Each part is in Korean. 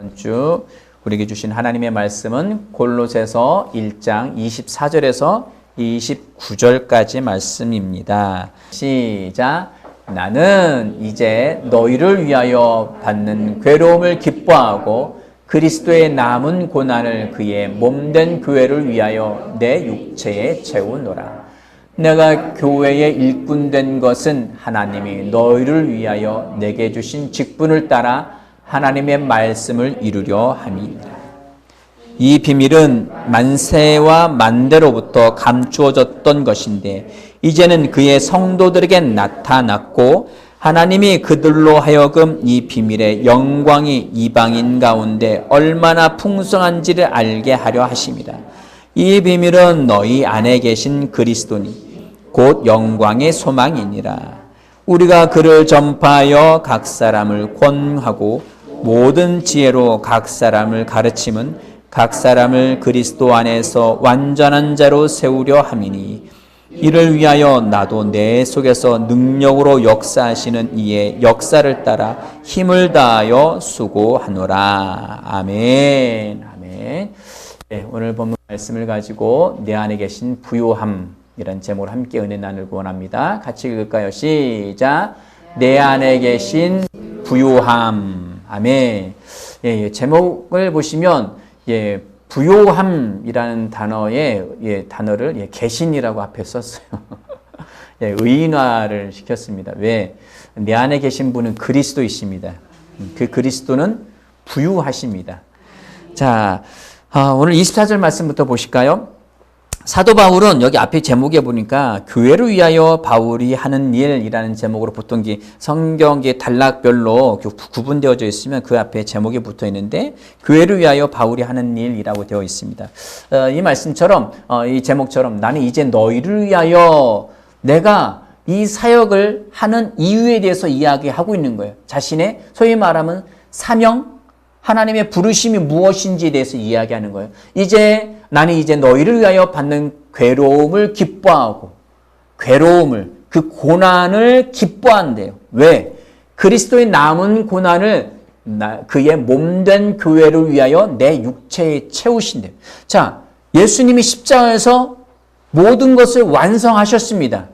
이번 주 우리에게 주신 하나님의 말씀은 골로새서 1장 24절에서 29절까지 말씀입니다. 시작. 나는 이제 너희를 위하여 받는 괴로움을 기뻐하고 그리스도의 남은 고난을 그의 몸된 교회를 위하여 내 육체에 채우노라. 내가 교회의 일꾼 된 것은 하나님이 너희를 위하여 내게 주신 직분을 따라 하나님의 말씀을 이루려 함이니라. 이 비밀은 만세와 만대로부터 감추어졌던 것인데 이제는 그의 성도들에게 나타났고 하나님이 그들로 하여금 이 비밀의 영광이 이방인 가운데 얼마나 풍성한지를 알게 하려 하심이라. 이 비밀은 너희 안에 계신 그리스도니 곧 영광의 소망이니라. 우리가 그를 전파하여 각 사람을 권하고 모든 지혜로 각 사람을 가르침은 각 사람을 그리스도 안에서 완전한 자로 세우려 함이니 이를 위하여 나도 내 속에서 능력으로 역사하시는 이의 역사를 따라 힘을 다하여 수고하노라. 아멘. 아멘. 네, 오늘 본문 말씀을 가지고 내 안에 계신 부요함이란 제목으로 함께 은혜 나누고 원합니다. 같이 읽을까요? 시작. 내 안에 계신 부요함. 아멘. 예, 예, 제목을 보시면 예, 부요함이라는 단어의 예, 단어를 예, 개신이라고 앞에 썼어요. 예, 의인화를 시켰습니다. 왜? 내 안에 계신 분은 그리스도이십니다. 그 그리스도는 부유하십니다. 자, 아, 오늘 24절 말씀부터 보실까요? 사도 바울은 여기 앞에 제목에 보니까 교회를 위하여 바울이 하는 일이라는 제목으로 보통 성경의 단락별로 구분되어져 있으면 그 앞에 제목이 붙어 있는데 교회를 위하여 바울이 하는 일이라고 되어 있습니다. 어, 이 말씀처럼 어, 이 제목처럼 나는 이제 너희를 위하여 내가 이 사역을 하는 이유에 대해서 이야기하고 있는 거예요. 자신의 소위 말하면 사명, 하나님의 부르심이 무엇인지에 대해서 이야기하는 거예요. 이제 나는 이제 너희를 위하여 받는 괴로움을 기뻐하고 괴로움을 그 고난을 기뻐한대요. 왜? 그리스도의 남은 고난을 그의 몸된 교회를 위하여 내 육체에 채우신대요. 자, 예수님이 십자가에서 모든 것을 완성하셨습니다.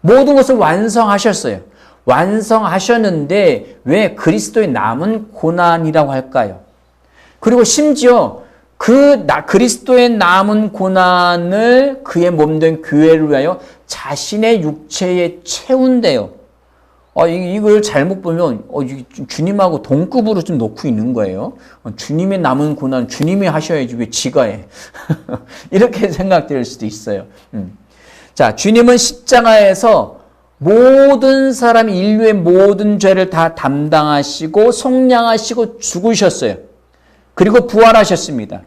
모든 것을 완성하셨어요. 완성하셨는데 왜 그리스도의 남은 고난이라고 할까요? 그리고 심지어 그 나, 그리스도의 남은 고난을 그의 몸된 교회를 위하여 자신의 육체에 채운대요. 어, 이걸 잘못 보면 어, 주님하고 동급으로 좀 놓고 있는 거예요. 어, 주님의 남은 고난 주님이 하셔야지 왜 지가 해. 이렇게 생각될 수도 있어요. 음. 자, 주님은 십자가에서 모든 사람 인류의 모든 죄를 다 담당하시고 속량하시고 죽으셨어요. 그리고 부활하셨습니다.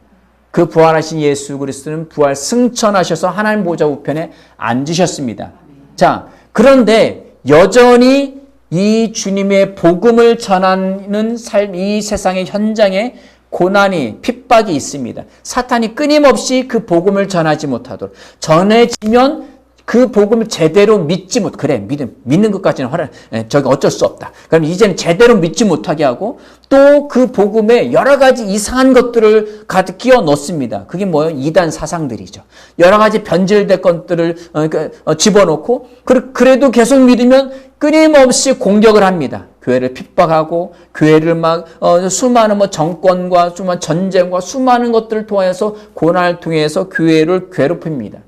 그 부활하신 예수 그리스도는 부활 승천하셔서 하나님 보좌 우편에 앉으셨습니다. 자, 그런데 여전히 이 주님의 복음을 전하는 삶, 이 세상의 현장에 고난이, 핍박이 있습니다. 사탄이 끊임없이 그 복음을 전하지 못하도록 전해지면 그 복음을 제대로 믿지 못, 그래, 믿음, 믿는 것까지는 허락, 예, 저기 어쩔 수 없다. 그럼 이제는 제대로 믿지 못하게 하고 또 그 복음에 여러 가지 이상한 것들을 가득 끼워 넣습니다. 그게 뭐예요? 이단 사상들이죠. 여러 가지 변질된 것들을 어, 그, 어, 집어넣고, 그래도 계속 믿으면 끊임없이 공격을 합니다. 교회를 핍박하고 교회를 막 어, 수많은 뭐 정권과 수많은 전쟁과 수많은 것들을 통해서 고난을 통해서 교회를 괴롭힙니다.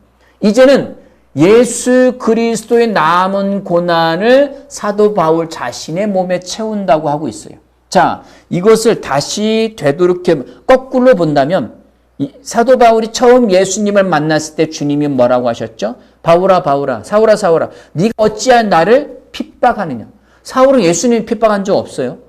이제는 예수 그리스도의 남은 고난을 사도 바울 자신의 몸에 채운다고 하고 있어요. 자, 이것을 다시 되도록해 거꾸로 본다면 사도 바울이 처음 예수님을 만났을 때 주님이 뭐라고 하셨죠? 바울아 바울아 사울아 사울아 네가 어찌하여 나를 핍박하느냐? 사울은 예수님 핍박한 적 없어요.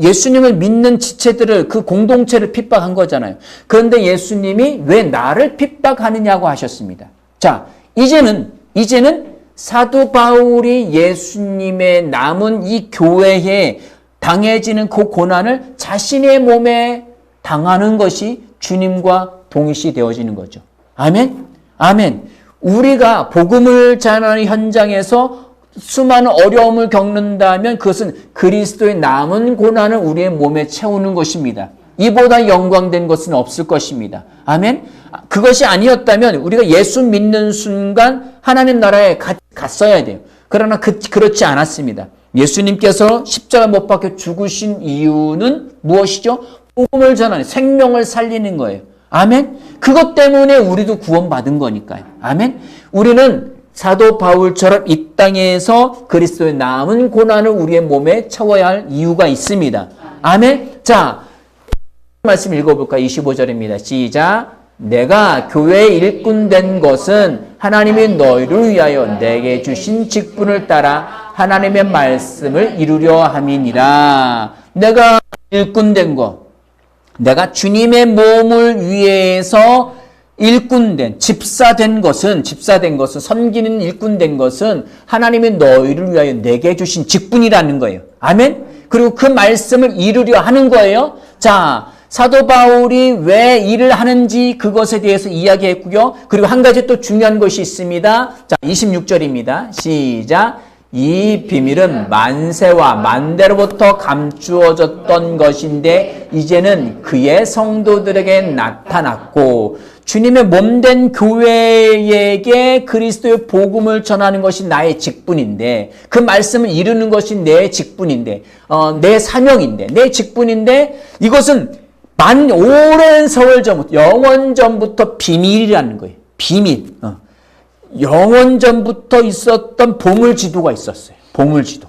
예수님을 믿는 지체들을 그 공동체를 핍박한 거잖아요. 그런데 예수님이 왜 나를 핍박하느냐고 하셨습니다. 자, 이제는, 이제는 사도 바울이 예수님의 남은 이 교회에 당해지는 그 고난을 자신의 몸에 당하는 것이 주님과 동일시 되어지는 거죠. 아멘? 아멘. 우리가 복음을 전하는 현장에서 수많은 어려움을 겪는다면 그것은 그리스도의 남은 고난을 우리의 몸에 채우는 것입니다. 이보다 영광된 것은 없을 것입니다. 아멘. 그것이 아니었다면 우리가 예수 믿는 순간 하나님 나라에 가, 갔어야 돼요. 그러나 그, 그렇지 않았습니다. 예수님께서 십자가 못 박혀 죽으신 이유는 무엇이죠? 복음을 전하는 생명을 살리는 거예요. 아멘. 그것 때문에 우리도 구원받은 거니까요. 아멘. 우리는 사도 바울처럼 이 땅에서 그리스도의 남은 고난을 우리의 몸에 채워야 할 이유가 있습니다. 아멘. 자, 말씀 읽어볼까? 25절입니다. 시작. 내가 교회의 일꾼 된 것은 하나님이 너희를 위하여 내게 주신 직분을 따라 하나님의 말씀을 이루려 함이니라. 내가 일꾼 된 것. 내가 주님의 몸을 위해서 일꾼된 집사된 것은 집사된 것은 섬기는 일꾼된 것은 하나님의 너희를 위하여 내게 주신 직분이라는 거예요. 아멘. 그리고 그 말씀을 이루려 하는 거예요. 자, 사도 바울이 왜 일을 하는지 그것에 대해서 이야기했고요. 그리고 한 가지 또 중요한 것이 있습니다. 자, 26절입니다. 시작. 이 비밀은 만세와 만대로부터 감추어졌던 것인데 이제는 그의 성도들에게 나타났고 주님의 몸된 교회에게 그리스도의 복음을 전하는 것이 나의 직분인데 그 말씀을 이루는 것이 내 직분인데 어, 내 사명인데 내 직분인데 이것은 만 오랜 세월 전부터 영원 전부터 비밀이라는 거예요. 비밀. 어. 영원 전부터 있었던 보물 지도가 있었어요. 보물 지도.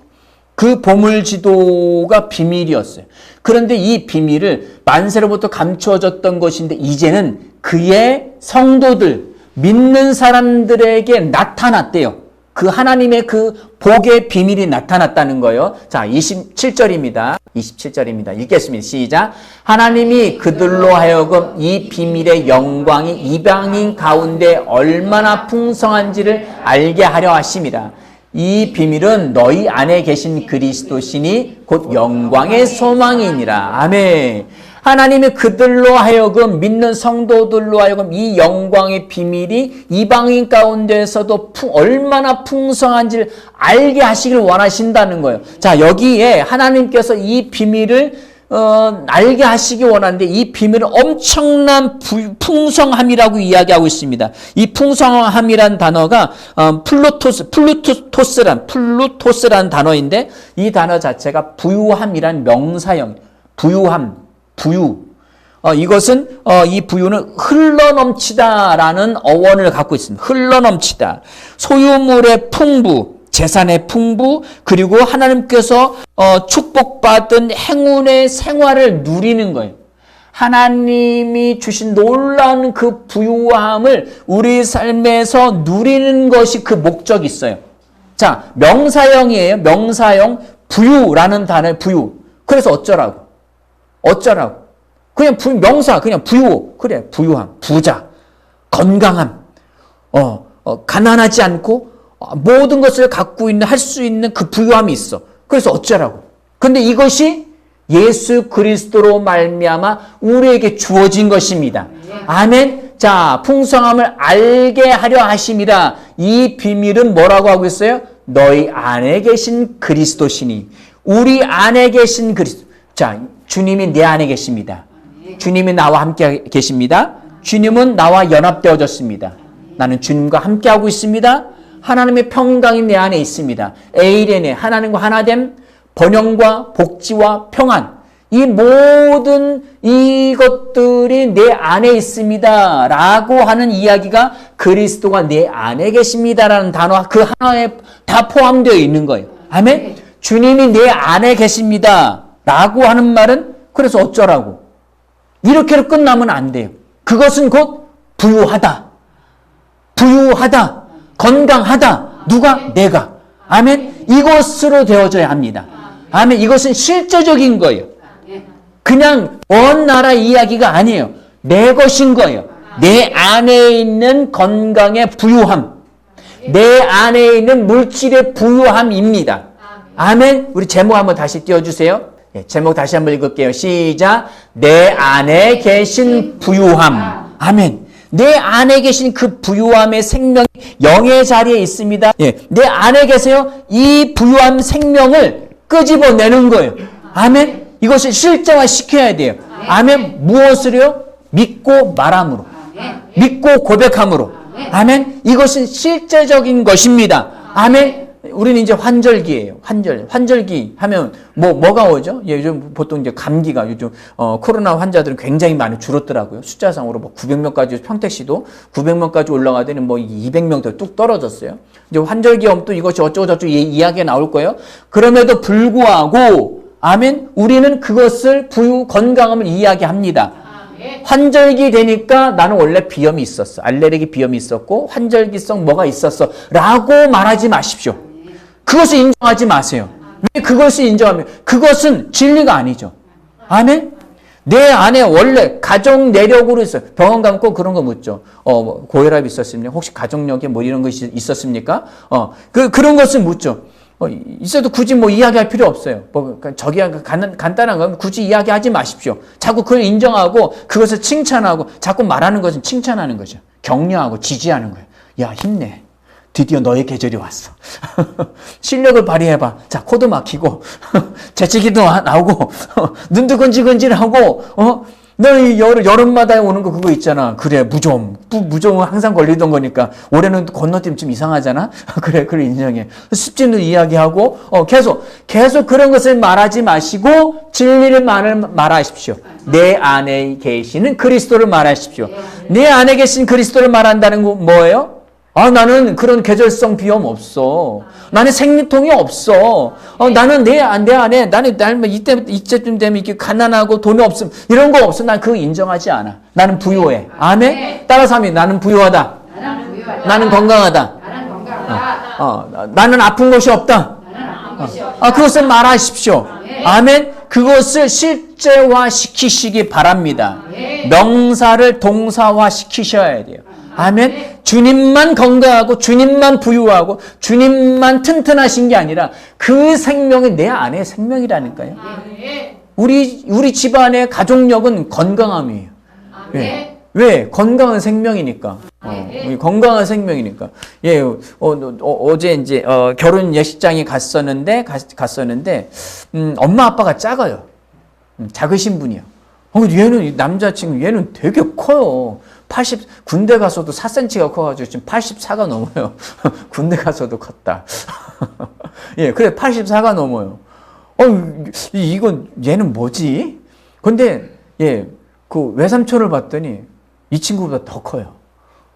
그 보물 지도가 비밀이었어요. 그런데 이 비밀을 만세로부터 감추어졌던 것인데 이제는 그의 성도들, 믿는 사람들에게 나타났대요. 그 하나님의 그 복의 비밀이 나타났다는 거예요. 자, 27절입니다. 27절입니다. 읽겠습니다. 시작. 하나님이 그들로 하여금 이 비밀의 영광이 이방인 가운데 얼마나 풍성한지를 알게 하려 하심이라. 이 비밀은 너희 안에 계신 그리스도시니 곧 영광의 소망이니라. 아멘. 하나님이 그들로 하여금 믿는 성도들로 하여금 이 영광의 비밀이 이방인 가운데서도 풍, 얼마나 풍성한지를 알게 하시길 원하신다는 거예요. 자, 여기에 하나님께서 이 비밀을 어, 알게 하시기 원하는데 이 비밀은 엄청난 부, 풍성함이라고 이야기하고 있습니다. 이 풍성함이란 단어가 어, 플루토스, 플루토스란 플루토스란 단어인데 이 단어 자체가 부유함이란 명사형, 부유함, 부유. 어, 이것은 어, 이 부유는 흘러넘치다라는 어원을 갖고 있습니다. 흘러넘치다. 소유물의 풍부, 재산의 풍부, 그리고 하나님께서 어, 축복받은 행운의 생활을 누리는 거예요. 하나님이 주신 놀라운 그 부유함을 우리 삶에서 누리는 것이 그 목적이 있어요. 자, 명사형이에요. 명사형 부유라는 단어 부유. 그래서 어쩌라고? 어쩌라고? 그냥 부, 명사, 그냥 부유. 그래, 부유함, 부자, 건강함, 어, 어 가난하지 않고 어, 모든 것을 갖고 있는, 할 수 있는 그 부유함이 있어. 그래서 어쩌라고? 근데 이것이 예수 그리스도로 말미암아 우리에게 주어진 것입니다. 아멘. 자, 풍성함을 알게 하려 하심이라. 이 비밀은 뭐라고 하고 있어요? 너희 안에 계신 그리스도시니. 우리 안에 계신 그리스도. 자, 주님이 내 안에 계십니다. 주님이 나와 함께 계십니다. 주님은 나와 연합되어졌습니다. 나는 주님과 함께하고 있습니다. 하나님의 평강이 내 안에 있습니다. 에이렌의 하나님과 하나됨, 번영과 복지와 평안, 이 모든 이것들이 내 안에 있습니다. 라고 하는 이야기가 그리스도가 내 안에 계십니다라는 단어 그 하나에 다 포함되어 있는 거예요. 아멘? 주님이 내 안에 계십니다. 라고 하는 말은 그래서 어쩌라고. 이렇게로 끝나면 안 돼요. 그것은 곧 부유하다. 부유하다. 건강하다. 누가? 내가. 아멘. 이것으로 되어져야 합니다. 아멘. 이것은 실제적인 거예요. 그냥 먼 나라 이야기가 아니에요. 내 것인 거예요. 내 안에 있는 건강의 부유함. 내 안에 있는 물질의 부유함입니다. 아멘. 우리 제목 한번 다시 띄워주세요. 예, 제목 다시 한번 읽을게요. 시작. 내 안에 계신 부유함. 아멘. 내 안에 계신 그 부유함의 생명이 영의 자리에 있습니다. 예, 내 안에 계세요. 이 부유한 생명을 끄집어내는 거예요. 아멘. 이것을 실제화 시켜야 돼요. 아멘. 무엇을요? 믿고 말함으로. 믿고 고백함으로. 아멘. 이것은 실제적인 것입니다. 아멘. 우리는 이제 환절기예요. 환절. 환절기 하면 뭐 뭐가 오죠? 예, 요즘 보통 이제 감기가 요즘 어, 코로나 환자들은 굉장히 많이 줄었더라고요. 숫자상으로 뭐 900명까지 평택시도 900명까지 올라가더니 뭐 200명 뚝 떨어졌어요. 이제 환절기 오면 또 이것이 어쩌고 저쩌고 이- 이야기가 나올 거예요. 그럼에도 불구하고 아멘. 우리는 그것을 부유 건강함을 이야기합니다. 환절기 되니까 나는 원래 비염이 있었어. 알레르기 비염이 있었고 환절기성 뭐가 있었어. 라고 말하지 마십시오. 그것을 인정하지 마세요. 왜 그것을 인정하면 그것은 진리가 아니죠. 아멘. 내 안에 원래 가족 내력으로 있어요. 병원 꼭 그런 거 묻죠. 어, 뭐 고혈압 있었습니까? 혹시 가족력에 뭐 이런 것이 있었습니까? 어, 그, 그런 것을 묻죠. 어, 있어도 굳이 뭐 이야기할 필요 없어요. 뭐, 저기 간, 간단한 건 굳이 이야기하지 마십시오. 자꾸 그걸 인정하고 그것을 칭찬하고 자꾸 말하는 것은 칭찬하는 거죠. 격려하고 지지하는 거예요. 야, 힘내. 드디어 너의 계절이 왔어. 실력을 발휘해봐. 자, 코도 막히고, 재채기도 나오고, 눈도 건질건질하고, 어? 너이 여름, 여름마다 오는 거 그거 있잖아. 그래, 무좀. 무- 무좀은 항상 걸리던 거니까. 올해는 건너뛰면 좀 이상하잖아? 그래, 그래, 인정해. 습진도 이야기하고, 어, 계속, 계속 그런 것을 말하지 마시고, 진리를 말, 말하십시오. 내 안에 계시는 그리스도를 말하십시오. 내 안에 계신 그리스도를 말한다는 건 뭐예요? 아, 나는 그런 계절성 비염 없어. 나는 생리통이 없어. 어, 나는 내, 안- 내 안에, 나는, 나는 뭐 이때, 이때쯤 되면 이렇게 가난하고 돈이 없음. 이런 거 없어. 난 그거 인정하지 않아. 나는 부유해. 아멘? 따라서 하면 나는 부유하다. 나는 부유하다. 나는 건강하다. 나는 건강하다. 어, 나- 나는 아픈 것이 없다. 나는 아픈 것이 없다. 아, 그것을 말하십시오. 아멘. 그것을 실제화 시키시기 바랍니다. 명사를 동사화 시키셔야 돼요. 아멘. 주님만 건강하고 주님만 부유하고 주님만 튼튼하신 게 아니라 그 생명이 내 안에 생명이라니까요. 우리 우리 집안의 가족력은 건강함이에요. 왜? 왜? 건강한 생명이니까. 어, 건강한 생명이니까. 예, 어, 어, 제 이제 어, 결혼 예식장에 갔었는데 갔, 갔었는데 음, 엄마 아빠가 작아요. 음, 작으신 분이요. 어, 얘는 이 남자친구 얘는 되게 커요. 80 군대 가서도 4cm가 커가지고 지금 84가 넘어요. 군대 가서도 컸다. 예, 그래 84가 넘어요. 어, 이- 이건 얘는 뭐지? 근데 예, 그 외삼촌을 봤더니 이 친구보다 더 커요.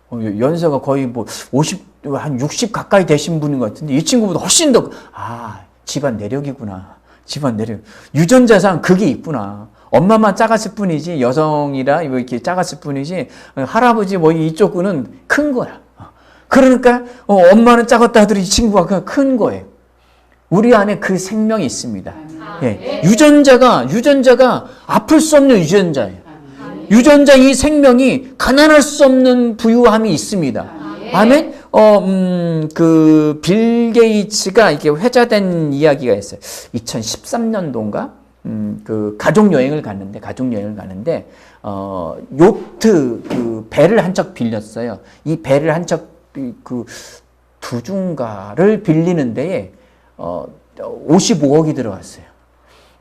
어, 연세가 거의 뭐 50, 한 60 가까이 되신 분인 것 같은데 이 친구보다 훨씬 더, 아, 집안 내력이구나. 집안 내력. 유전자상 그게 있구나. 엄마만 작았을 뿐이지, 여성이라 뭐 이렇게 작았을 뿐이지, 어, 할아버지 뭐 이쪽은 큰 거야. 어, 그러니까, 어, 엄마는 작았다 하더니 이 친구가 큰 거예요. 우리 안에 그 생명이 있습니다. 예. 유전자가, 유전자가 아플 수 없는 유전자예요. 유전자 이 생명이 가난할 수 없는 부유함이 있습니다. 아멘? 어, 음, 그, 빌 게이츠가 이게 회자된 이야기가 있어요. 2013년도인가? 음, 그, 가족 여행을 갔는데, 가족 여행을 가는데, 어, 요트, 그, 배를 한 척 빌렸어요. 이 배를 한 척, 그, 두중가를 빌리는 데에, 어, 55억이 들어갔어요.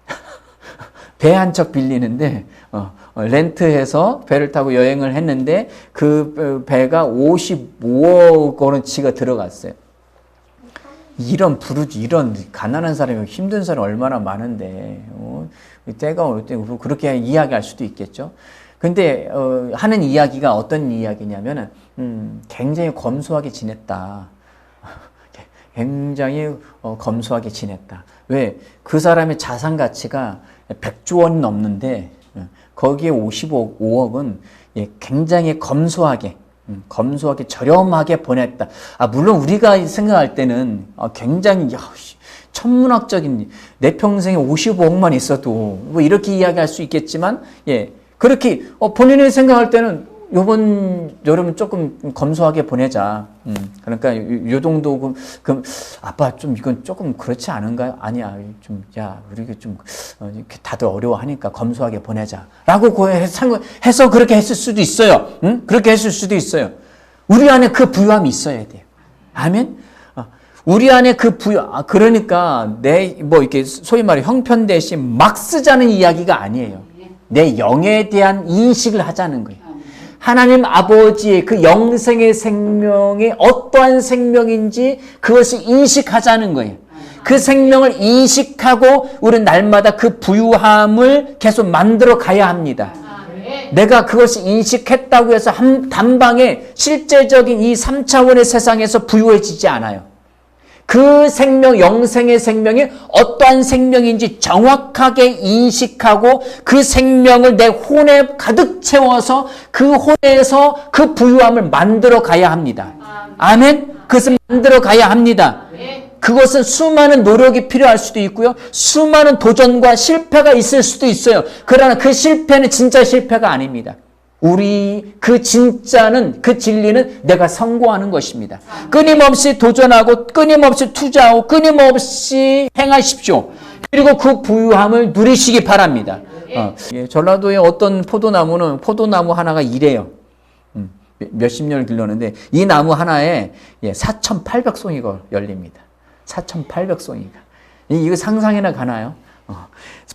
배 한 척 빌리는데 어, 어, 렌트해서 배를 타고 여행을 했는데 그 어, 배가 55억 원어치가 들어갔어요. 이런 부르지 이런 가난한 사람이 힘든 사람 얼마나 많은데 어, 때가 올 때 그렇게 이야기할 수도 있겠죠. 근데 어, 하는 이야기가 어떤 이야기냐면은 음, 굉장히 검소하게 지냈다. 굉장히 어, 검소하게 지냈다. 왜? 그 사람의 자산 가치가 100조 원이 넘는데 어, 거기에 55억, 5억은 예, 굉장히 검소하게 음, 검소하게 저렴하게 보냈다. 아 물론 우리가 생각할 때는 아, 굉장히 야, 씨, 천문학적인 내 평생에 55억만 있어도 뭐 이렇게 이야기할 수 있겠지만 예 그렇게 어, 본인이 생각할 때는 요번 여름은 조금 검소하게 보내자. 음, 그러니까 요, 요 정도 그, 그 아빠 좀 이건 조금 그렇지 않은가요? 아니야. 좀 야, 우리 좀 어, 다들 어려워하니까 검소하게 보내자라고 그 해서, 그렇게 했을 수도 있어요. 응? 그렇게 했을 수도 있어요. 우리 안에 그 부유함이 있어야 돼요. 아멘. 어, 우리 안에 그 부여, 아, 그러니까 내, 뭐, 이렇게 소위 말해 형편 대신 막 쓰자는 이야기가 아니에요. 내 영에 대한 인식을 하자는 거예요. 하나님 아버지의 그 영생의 생명이 어떠한 생명인지 그것을 인식하자는 거예요. 그 생명을 인식하고 우리는 날마다 그 부유함을 계속 만들어 가야 합니다. 내가 그것을 인식했다고 해서 한 단방에 실제적인 이 3차원의 세상에서 부유해지지 않아요. 그 생명, 영생의 생명이 어떠한 생명인지 정확하게 인식하고 그 생명을 내 혼에 가득 채워서 그 혼에서 그 부유함을 만들어 가야 합니다. 아멘? 그것을 만들어 가야 합니다. 그것은 수많은 노력이 필요할 수도 있고요. 수많은 도전과 실패가 있을 수도 있어요. 그러나 그 실패는 진짜 실패가 아닙니다. 우리 그 진짜는 그 진리는 내가 성공하는 것입니다. 끊임없이 도전하고 끊임없이 투자하고 끊임없이 행하십시오. 그리고 그 부유함을 누리시기 바랍니다. 어, 예, 전라도의 어떤 포도나무는 포도나무 하나가 이래요. 음, 몇십 년을 길렀는데 이 나무 하나에 예, 4,800송이가 열립니다. 4,800송이가. 이거 상상이나 가나요? 어,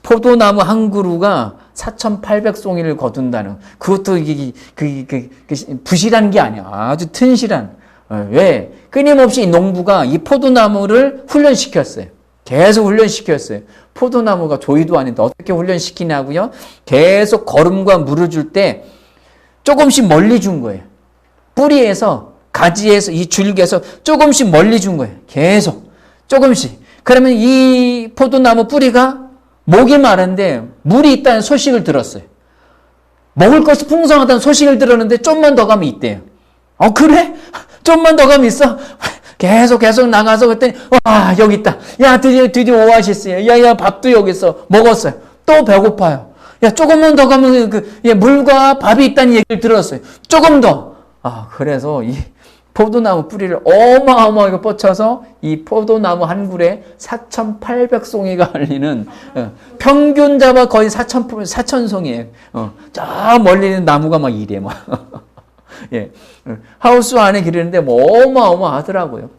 포도나무 한 그루가 4,800송이를 거둔다는 그것도 이게 그, 그, 그 부실한 게 아니야. 아주 튼실한. 어, 왜? 끊임없이 이 농부가 이 포도나무를 훈련시켰어요. 계속 훈련시켰어요. 포도나무가 조이도 아닌데 어떻게 훈련시키냐고요? 계속 거름과 물을 줄 때 조금씩 멀리 준 거예요. 뿌리에서 가지에서 이 줄기에서 조금씩 멀리 준 거예요. 계속 조금씩. 그러면 이 포도나무 뿌리가 목이 마른데 물이 있다는 소식을 들었어요. 먹을 것이 풍성하다는 소식을 들었는데 좀만 더 가면 있대요. 어 그래? 좀만 더 가면 있어? 계속 계속 나가서 그랬더니 와 여기 있다. 야 드디어 드디어 오아시스야. 야야 밥도 여기 있어. 먹었어요. 또 배고파요. 야 조금만 더 가면 그 예, 물과 밥이 있다는 얘기를 들었어요. 조금 더. 아 그래서 이 포도나무 뿌리를 어마어마하게 뻗쳐서 이 포도나무 한 굴에 4,800송이가 걸리는 어, 평균 잡아 거의 4,000 4,000송이에요. 어, 저 멀리 있는 나무가 막 이래 막. 예. 어, 하우스 안에 기르는데 뭐 어마어마하더라고요.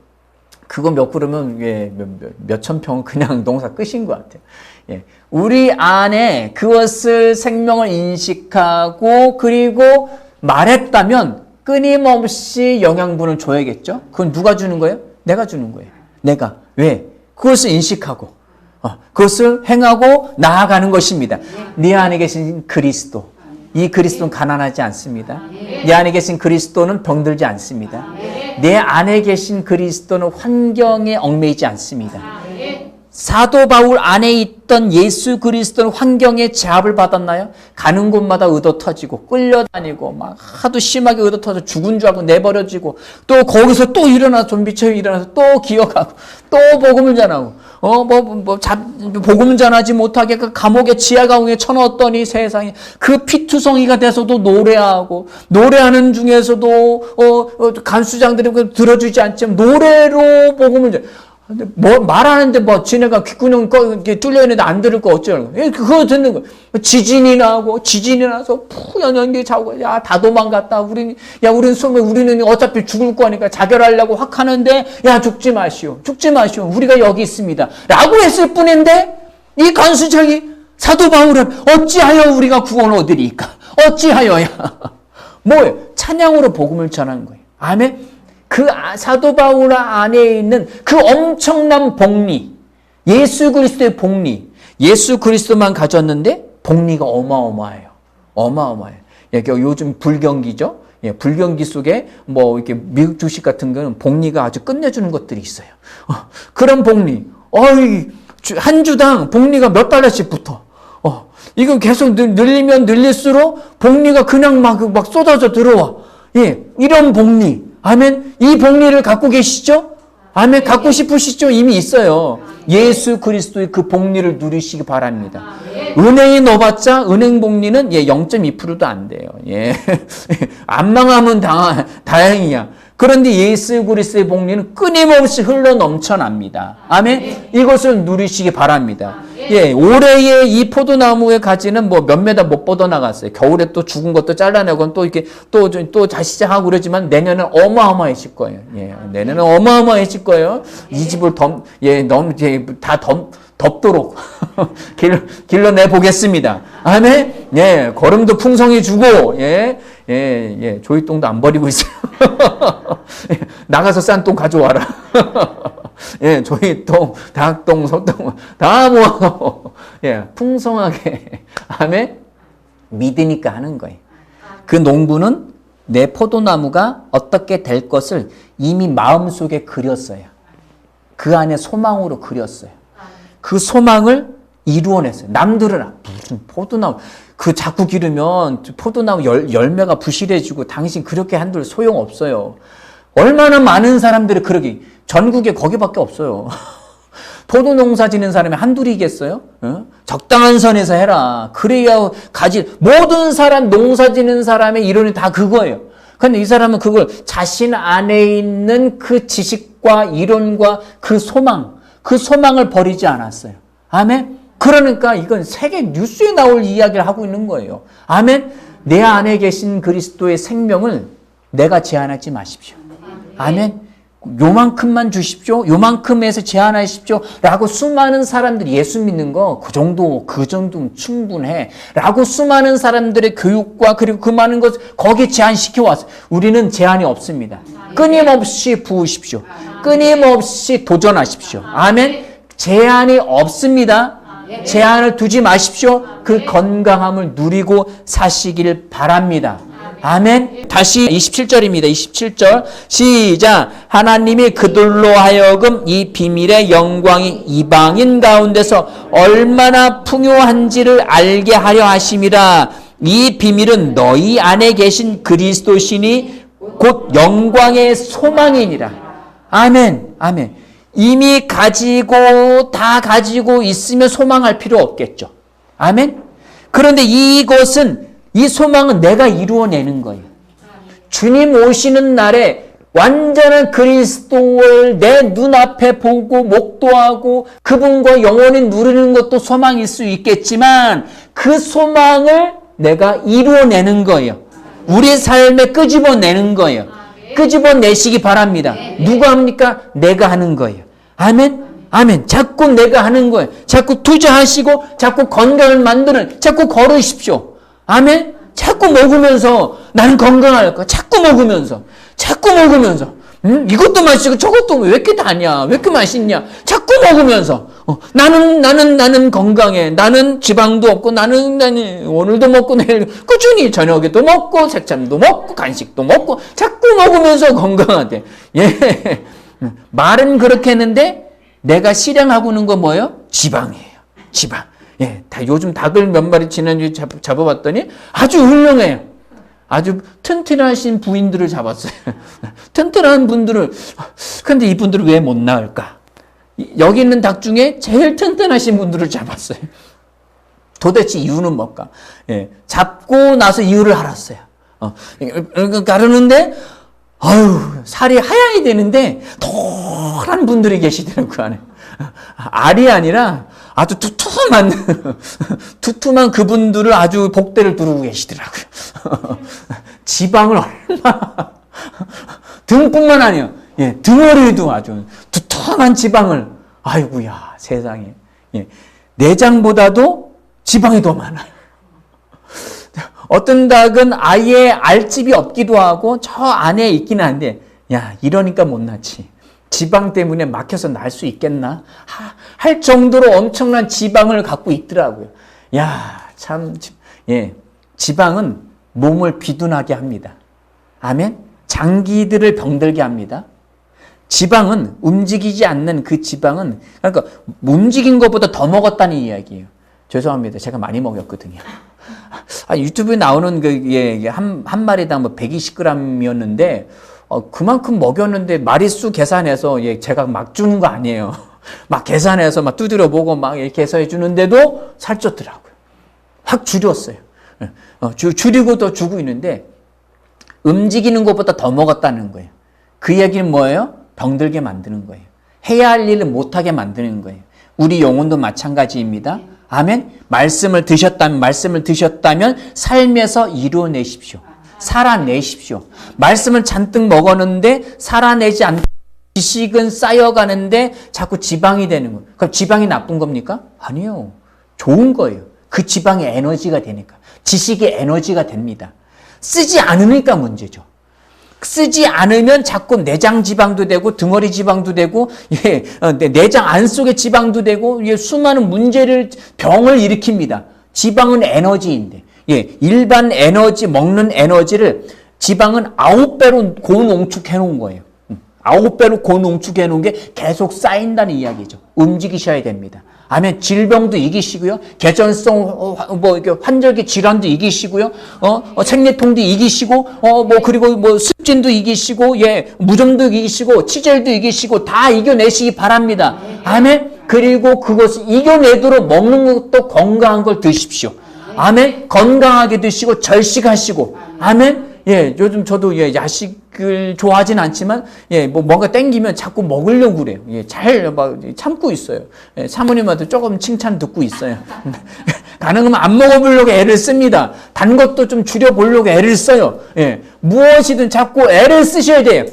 그거 몇 그루면 예, 몇천 평은 그냥 농사 끝인 것 같아요. 예. 우리 안에 그것을 생명을 인식하고 그리고 말했다면 끊임없이 영양분을 줘야겠죠? 그건 누가 주는 거예요? 내가 주는 거예요. 내가. 왜? 그것을 인식하고, 어, 그것을 행하고 나아가는 것입니다. 네 안에 계신 그리스도. 이 그리스도는 가난하지 않습니다. 내 안에 계신 그리스도는 병들지 않습니다. 내 안에 계신 그리스도는 환경에 얽매이지 않습니다. 사도 바울 안에 있던 예수 그리스도는 환경에 제압을 받았나요? 가는 곳마다 의도 터지고 끌려다니고 막 하도 심하게 의도 터져 죽은 줄 알고 내버려지고 또 거기서 또 일어나 좀비처럼 일어나서 또 기억하고 또 복음을 전하고 어뭐뭐 복음을 전하지 못하게 그 감옥에 지하 감옥에 쳐넣었더니 세상에 그 피투성이가 돼서도 노래하고 노래하는 중에서도 어, 어 간수장들이 그 들어주지 않지만 노래로 복음을 전 근데 뭐 말하는데 뭐 지네가 귓구녕 뚫려 있는데 안 들을 거 어쩌라고? 예, 그거 듣는 거. 지진이 나고 지진이 나서 푹 연연기 자고 야 다 도망갔다. 우리 야 우리는 숨을 우리는 어차피 죽을 거니까 자결하려고 확 하는데 야 죽지 마시오. 죽지 마시오. 우리가 여기 있습니다.라고 했을 뿐인데 이 간수장이 사도 바울은 어찌하여 우리가 구원을 얻으리까? 어찌하여야? 뭐예요? 찬양으로 복음을 전하는 거예요. 아멘. 그 아- 사도 바울 안에 있는 그 엄청난 복리, 예수 그리스도의 복리, 예수 그리스도만 가졌는데 복리가 어마어마해요. 어마어마해요. 예, 그 요즘 불경기죠. 예, 불경기 속에 뭐 이렇게 미국 주식 같은 거는 복리가 아주 끝내주는 것들이 있어요. 어, 그런 복리, 어이 주- 한 주당 복리가 몇 달러씩 붙어. 어, 이거 계속 늘- 늘리면 늘릴수록 복리가 그냥 막, 막 쏟아져 들어와. 예, 이런 복리. 아멘. 이 복리를 갖고 계시죠? 아멘. 갖고 싶으시죠? 이미 있어요. 예수 그리스도의 그 복리를 누리시기 바랍니다. 은행에 넣어봤자 은행 복리는 예, 0.2%도 안 돼요. 예. 안 망하면 다, 다행이야. 그런데 예수 그리스도의 복리는 끊임없이 흘러 넘쳐납니다. 아멘. 이것을 누리시기 바랍니다. 예, 올해의 이 포도나무의 가지는 뭐 몇 메다 못 뻗어 나갔어요. 겨울에 또 죽은 것도 잘라내고 또 이렇게 또, 또 다시 시작하고 그러지만 내년은 어마어마해질 거예요. 예, 내년은 어마어마해질 거예요. 이 집을 덤, 예, 너무, 예, 다 덤, 덮도록 길, 길러내 보겠습니다. 아멘? 예, 걸음도 풍성히 주고, 예, 예, 예, 조이똥도 안 버리고 있어요. 예, 나가서 싼 똥 가져와라. 예, 조이똥, 닭똥, 소똥 다 모아서 예, 풍성하게 아멘 믿으니까 하는 거예요. 그 농부는 내 포도나무가 어떻게 될 것을 이미 마음속에 그렸어요. 그 안에 소망으로 그렸어요. 그 소망을 이루어냈어요. 남들은 아, 무슨 포도나무 그 자꾸 기르면 포도나무 열, 열매가 부실해지고 당신 그렇게 한들 소용없어요. 얼마나 많은 사람들이 그러기 전국에 거기밖에 없어요. 포도 농사 지는 사람이 한둘이겠어요? 어? 적당한 선에서 해라. 그래야 가지 모든 사람 농사 지는 사람의 이론이 다 그거예요. 근데 이 사람은 그걸 자신 안에 있는 그 지식과 이론과 그 소망, 그 소망을 버리지 않았어요. 아멘. 그러니까 이건 세계 뉴스에 나올 이야기를 하고 있는 거예요. 아멘. 내 안에 계신 그리스도의 생명을 내가 제한하지 마십시오. 아멘. 요만큼만 주십시오. 요만큼에서 제한하십시오. 라고 수많은 사람들이 예수 믿는 거 그 정도, 그 정도면 충분해. 라고 수많은 사람들의 교육과 그리고 그 많은 것 거기에 제한시켜 왔어요. 우리는 제한이 없습니다. 끊임없이 부으십시오. 끊임없이 도전하십시오. 아멘. 제한이 없습니다. 제한을 두지 마십시오. 그 건강함을 누리고 사시길 바랍니다. 아멘. 다시 27절입니다. 27절. 시작. 하나님이 그들로 하여금 이 비밀의 영광이 이방인 가운데서 얼마나 풍요한지를 알게 하려 하심이라. 이 비밀은 너희 안에 계신 그리스도시니 곧 영광의 소망이니라. 아멘. 아멘. 이미 가지고 다 가지고 있으면 소망할 필요 없겠죠. 아멘. 그런데 이것은 이 소망은 내가 이루어내는 거예요. 주님 오시는 날에 완전한 그리스도를 내 눈앞에 보고 목도하고 그분과 영원히 누리는 것도 소망일 수 있겠지만 그 소망을 내가 이루어내는 거예요. 우리 삶에 끄집어내는 거예요. 끄집어내시기 바랍니다. 누가 합니까? 내가 하는 거예요. 아멘? 아멘. 자꾸 내가 하는 거예요. 자꾸 투자하시고, 자꾸 건강을 만드는, 자꾸 걸으십시오. 아멘? 자꾸 먹으면서 나는 건강할 거야. 자꾸 먹으면서. 자꾸 먹으면서. 음? 이것도 마시고 저것도 왜 이렇게 다냐? 왜 이렇게 맛있냐? 자꾸 먹으면서. 어, 나는, 나는, 나는 건강해. 나는 지방도 없고, 나는, 나는 오늘도 먹고 내일 꾸준히 저녁에 도 먹고, 색참도 먹고, 간식도 먹고, 자꾸 먹으면서 건강하대. 예. 말은 그렇게 했는데, 내가 실행하고 있는 건 뭐예요? 지방이에요. 지방. 예, 다 요즘 닭을 몇 마리 지난주에 잡, 잡아봤더니 아주 훌륭해요. 아주 튼튼하신 부인들을 잡았어요. 튼튼한 분들을, 근데 이분들은 왜못 나을까? 여기 있는 닭 중에 제일 튼튼하신 분들을 잡았어요. 도대체 이유는 뭘까? 예, 잡고 나서 이유를 알았어요. 어, 가르는데, 아유, 살이 하얀이 되는데, 털한 분들이 계시더라고요, 그 안에. 알이 아니라, 아주 두툼한, 두툼한 그분들을 아주 복대를 두르고 계시더라고요. 지방을 얼마나, 등뿐만 아니에요. 예, 등어리도 아주 두툼한 지방을, 아이고야, 세상에. 예, 내장보다도 지방이 더 많아요. 어떤 닭은 아예 알집이 없기도 하고 저 안에 있기는 한데, 야, 이러니까 못 낳지. 지방 때문에 막혀서 날 수 있겠나? 하, 할 정도로 엄청난 지방을 갖고 있더라고요. 야, 참, 예. 지방은 몸을 비둔하게 합니다. 아멘? 장기들을 병들게 합니다. 지방은 움직이지 않는 그 지방은, 그러니까 움직인 것보다 더 먹었다는 이야기예요. 죄송합니다. 제가 많이 먹였거든요. 아, 유튜브에 나오는 그, 예, 한, 한 마리당 뭐 120g이었는데, 어, 그만큼 먹였는데 마리수 계산해서 예, 제가 막 주는 거 아니에요. 막 계산해서 막 두드려 보고 막 이렇게 해서 해 주는데도 살쪘더라고요. 확 줄였어요. 어, 주, 줄이고 또 주고 있는데 움직이는 것보다 더 먹었다는 거예요. 그 얘기는 뭐예요? 병들게 만드는 거예요. 해야 할 일을 못하게 만드는 거예요. 우리 영혼도 마찬가지입니다. 아멘. 말씀을 드셨다면 말씀을 드셨다면 삶에서 이루어내십시오. 살아내십시오. 말씀을 잔뜩 먹었는데 살아내지 않 지식은 쌓여가는데 자꾸 지방이 되는 거예요. 그럼 지방이 나쁜 겁니까? 아니요. 좋은 거예요. 그 지방이 에너지가 되니까. 지식이 에너지가 됩니다. 쓰지 않으니까 문제죠. 쓰지 않으면 자꾸 내장 지방도 되고 등허리 지방도 되고 예, 어, 내- 내장 안 속의 지방도 되고 예, 수많은 문제를 병을 일으킵니다. 지방은 에너지인데 예, 일반 에너지 먹는 에너지를 지방은 아홉 배로 고농축해 놓은 거예요. 음, 아홉 배로 고농축해 놓은 게 계속 쌓인다는 이야기죠. 움직이셔야 됩니다. 아멘. 질병도 이기시고요. 개전성 어, 화- 뭐 이렇게 환절기 질환도 이기시고요. 어, 어, 생리통도 이기시고 어 뭐 그리고 뭐 습진도 이기시고 예 무좀도 이기시고 치질도 이기시고 다 이겨내시기 바랍니다. 아멘. 그리고 그것을 이겨내도록 먹는 것도 건강한 걸 드십시오. 아멘. 건강하게 드시고 절식하시고 아멘. 예, 요즘 저도 예, 야식을 좋아하진 않지만 예, 뭐 뭔가 땡기면 자꾸 먹으려고 그래요. 예, 잘 막 참고 있어요. 예, 사모님한테 조금 칭찬 듣고 있어요. 가능하면 안 먹어보려고 애를 씁니다. 단 것도 좀 줄여보려고 애를 써요. 예, 무엇이든 자꾸 애를 쓰셔야 돼요.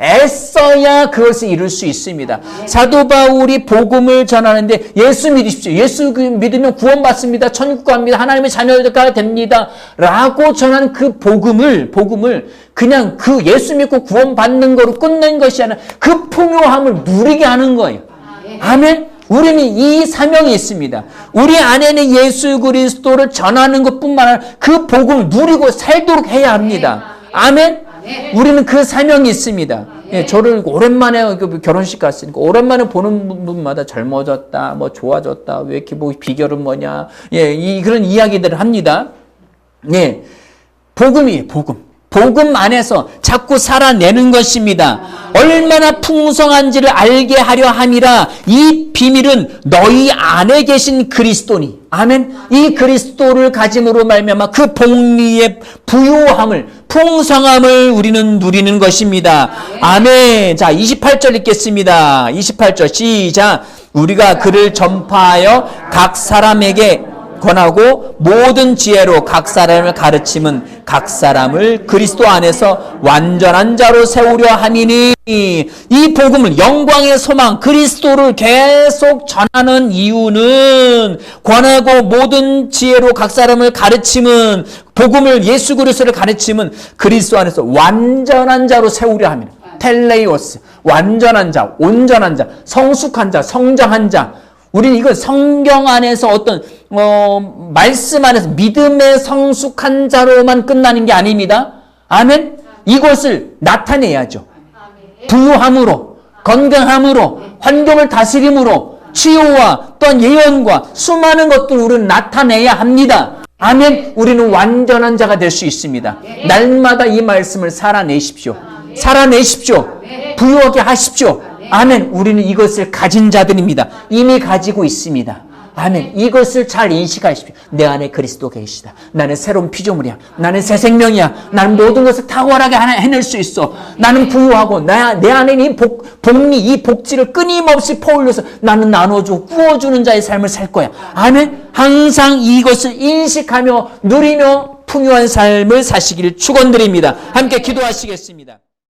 애써야 그것을 이룰 수 있습니다. 사도 바울이 복음을 전하는데 예수 믿으십시오. 예수 그 믿으면 구원받습니다. 천국 갑니다. 하나님의 자녀가 됩니다. 라고 전한 그 복음을 복음을 그냥 그 예수 믿고 구원받는 거로 끝낸 것이 아니라 그 풍요함을 누리게 하는 거예요. 아멘. 우리는 이 사명이 있습니다. 우리 안에는 예수 그리스도를 전하는 것 뿐만 아니라 그 복음을 누리고 살도록 해야 합니다. 아멘. 우리는 그 사명이 있습니다. 예, 저를 오랜만에 그 결혼식 갔으니까 오랜만에 보는 분마다 젊어졌다, 뭐 좋아졌다, 왜 이렇게 뭐 비결은 뭐냐, 예, 이 그런 이야기들을 합니다. 예, 복음이에요, 복음. 복음 안에서 자꾸 살아내는 것입니다. 얼마나 풍성한지를 알게 하려 함이라 이 비밀은 너희 안에 계신 그리스도니. 아멘. 이 그리스도를 가짐으로 말미암아 그 복리의 부요함을 풍성함을 우리는 누리는 것입니다. 아멘. 자, 28절 읽겠습니다. 28절 시작. 우리가 그를 전파하여 각 사람에게 권하고 모든 지혜로 각 사람을 가르침은 각 사람을 그리스도 안에서 완전한 자로 세우려 함이니 이 복음을 영광의 소망 그리스도를 계속 전하는 이유는 권하고 모든 지혜로 각 사람을 가르침은 복음을 예수 그리스도를 가르침은 그리스도 안에서 완전한 자로 세우려 함이니. 텔레이오스. 완전한 자 온전한 자 성숙한 자 성장한 자 우리는 이건 성경 안에서 어떤 어, 말씀 안에서 믿음의 성숙한 자로만 끝나는 게 아닙니다. 아멘. 이것을 나타내야죠. 부유함으로, 건강함으로, 환경을 다스림으로, 치유와 또한 예언과 수많은 것들을 우리는 나타내야 합니다. 아멘. 우리는 완전한 자가 될 수 있습니다. 날마다 이 말씀을 살아내십시오. 살아내십시오. 부유하게 하십시오. 아멘. 우리는 이것을 가진 자들입니다. 이미 가지고 있습니다. 아멘. 이것을 잘 인식하십시오. 내 안에 그리스도 계시다. 나는 새로운 피조물이야. 나는 새 생명이야. 나는 모든 것을 탁월하게 해낼 수 있어. 나는 부유하고 나, 내 안에 이 복, 복리, 이 복지를 끊임없이 퍼올려서 나는 나눠주고 구워주는 자의 삶을 살 거야. 아멘. 항상 이것을 인식하며 누리며 풍요한 삶을 사시기를 축원드립니다. 함께 기도하시겠습니다.